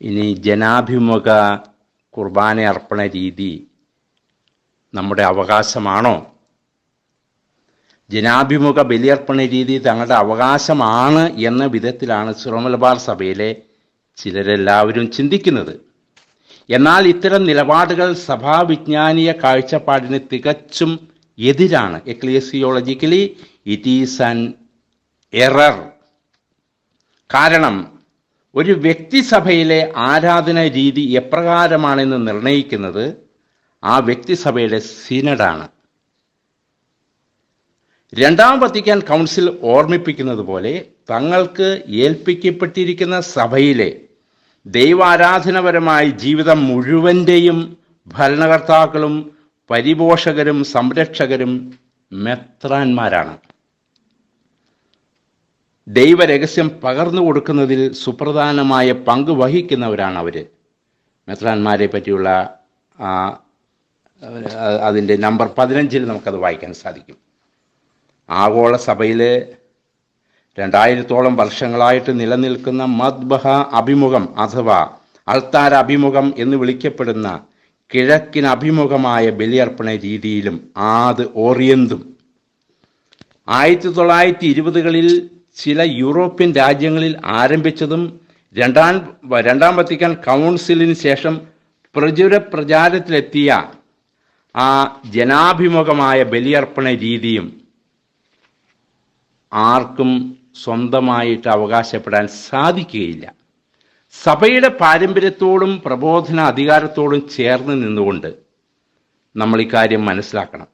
ഇനി ജനാഭിമുഖ കുർബാന അർപ്പണ രീതി നമ്മുടെ അവകാശമാണോ? ജനാഭിമുഖ ബലിയർപ്പണ രീതി തങ്ങളുടെ അവകാശമാണ് എന്ന വിധത്തിലാണ് സുറമലബാർ സഭയിലെ ചിലരെല്ലാവരും ചിന്തിക്കുന്നത്. എന്നാൽ ഇത്തരം നിലപാടുകൾ സഭാവിജ്ഞാനീയ കാഴ്ചപ്പാടിന് തികച്ചും എതിരാണ്. Ecclesiologically it is an error കാരണം ഒരു വ്യക്തിസഭയിലെ ആരാധന രീതി എപ്രകാരമാണെന്ന് നിർണയിക്കുന്നത് ആ വ്യക്തിസഭയുടെ സിനഡാണ്. രണ്ടാം വത്തിക്കാൻ കൗൺസിൽ ഓർമ്മിപ്പിക്കുന്നത് പോലെ തങ്ങൾക്ക് ഏൽപ്പിക്കപ്പെട്ടിരിക്കുന്ന സഭയിലെ ദൈവാരാധനപരമായ ജീവിതം മുഴുവന്റെയും ഭരണകർത്താക്കളും പരിപോഷകരും സംരക്ഷകരും മെത്രാന്മാരാണ്. ദൈവരഹസ്യം പകർന്നു കൊടുക്കുന്നതിൽ സുപ്രധാനമായ പങ്ക് വഹിക്കുന്നവരാണ് അവർ മെത്രാന്മാരെ പറ്റിയുള്ള ആ, അതിന്റെ നമ്പർ പതിനഞ്ചിൽ നമുക്കത് വായിക്കാൻ സാധിക്കും. ആഗോള സഭയിൽ രണ്ടായിരത്തോളം വർഷങ്ങളായിട്ട് നിലനിൽക്കുന്ന മദ്ബഹ അഭിമുഖം അഥവാ അൾത്താര അഭിമുഖം എന്ന് വിളിക്കപ്പെടുന്ന കിഴക്കിന് അഭിമുഖമായ ബലിയർപ്പണ രീതിയിലും ആത് ഓറിയന്തും ആയിരത്തി തൊള്ളായിരത്തി ഇരുപതുകളിൽ ചില യൂറോപ്യൻ രാജ്യങ്ങളിൽ ആരംഭിച്ചതും രണ്ടാം രണ്ടാം വത്തിക്കാൻ കൗൺസിലിന് ശേഷം പ്രചുര പ്രചാരത്തിലെത്തിയ ആ ജനാഭിമുഖമായ ബലിയർപ്പണ രീതിയും ആർക്കും സ്വന്തമായിട്ട് അവകാശപ്പെടാൻ സാധിക്കുകയില്ല. സഭയുടെ പാരമ്പര്യത്തോടും പ്രബോധന അധികാരത്തോടും ചേർന്ന് നിന്നുകൊണ്ട് നമ്മൾ ഇക്കാര്യം മനസ്സിലാക്കണം.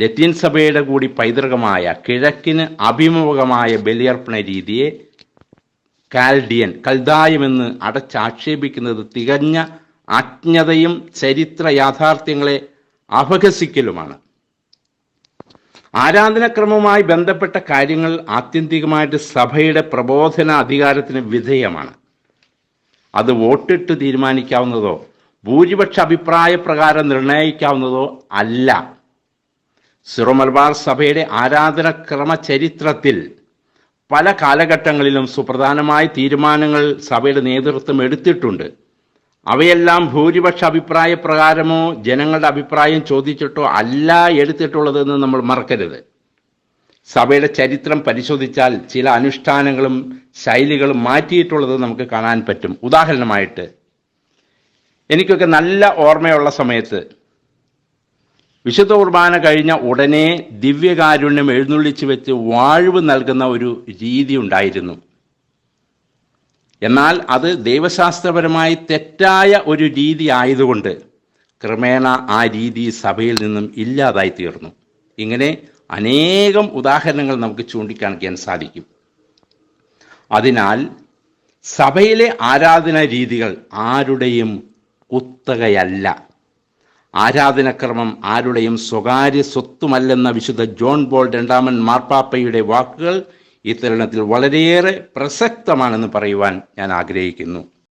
ലത്തീൻ സഭയുടെ കൂടി പൈതൃകമായ കിഴക്കിന് അഭിമുഖമായ ബലിയർപ്പണ രീതിയെ കാൽഡിയൻ കൽദായമെന്ന് അടച്ചാക്ഷേപിക്കുന്നത് തികഞ്ഞ അജ്ഞതയും ചരിത്ര യാഥാർത്ഥ്യങ്ങളെ അപഹസിക്കലുമാണ്. ആരാധനക്രമവുമായി ബന്ധപ്പെട്ട കാര്യങ്ങൾ ആത്യന്തികമായിട്ട് സഭയുടെ പ്രബോധന അധികാരത്തിന് വിധേയമാണ്. അത് വോട്ടിട്ട് തീരുമാനിക്കാവുന്നതോ ഭൂരിപക്ഷ അഭിപ്രായ പ്രകാരം നിർണയിക്കാവുന്നതോ അല്ല. സിറോ മലബാർ സഭയുടെ ആരാധനക്രമ ചരിത്രത്തിൽ പല കാലഘട്ടങ്ങളിലും സുപ്രധാനമായ തീരുമാനങ്ങൾ സഭയുടെ നേതൃത്വം എടുത്തിട്ടുണ്ട്. അവയെല്ലാം ഭൂരിപക്ഷ അഭിപ്രായ പ്രകാരമോ ജനങ്ങളുടെ അഭിപ്രായം ചോദിച്ചിട്ടോ അല്ല എടുത്തിട്ടുള്ളതെന്ന് നമ്മൾ മറക്കരുത്. സഭയുടെ ചരിത്രം പരിശോധിച്ചാൽ ചില അനുഷ്ഠാനങ്ങളും ശൈലികളും മാറ്റിയിട്ടുള്ളത് നമുക്ക് കാണാൻ പറ്റും. ഉദാഹരണമായിട്ട് എനിക്കൊക്കെ നല്ല ഓർമ്മയുള്ള സമയത്ത് വിശുദ്ധ കുർബാന കഴിഞ്ഞ ഉടനെ ദിവ്യകാരുണ്യം എഴുന്നള്ളിച്ച് വെച്ച് വാഴ്വ് നൽകുന്ന ഒരു രീതി ഉണ്ടായിരുന്നു. എന്നാൽ അത് ദൈവശാസ്ത്രപരമായി തെറ്റായ ഒരു രീതി ആയതുകൊണ്ട് ക്രമേണ ആ രീതി സഭയിൽ നിന്നും ഇല്ലാതായി തീർന്നു. ഇങ്ങനെ അനേകം ഉദാഹരണങ്ങൾ നമുക്ക് ചൂണ്ടിക്കാണിക്കാൻ സാധിക്കും. അതിനാൽ സഭയിലെ ആരാധന രീതികൾ ആരുടെയും കുത്തകയല്ല. ആരാധനക്രമം ആരുടെയും സ്വകാര്യ സ്വത്തുമല്ലെന്ന വിശുദ്ധ ജോൺ ബോൾ രണ്ടാമൻ മാർപ്പാപ്പയുടെ വാക്കുകൾ ഈ തരുണത്തിൽ വളരെയേറെ പ്രസക്തമാണെന്ന് പറയുവാൻ ഞാൻ ആഗ്രഹിക്കുന്നു.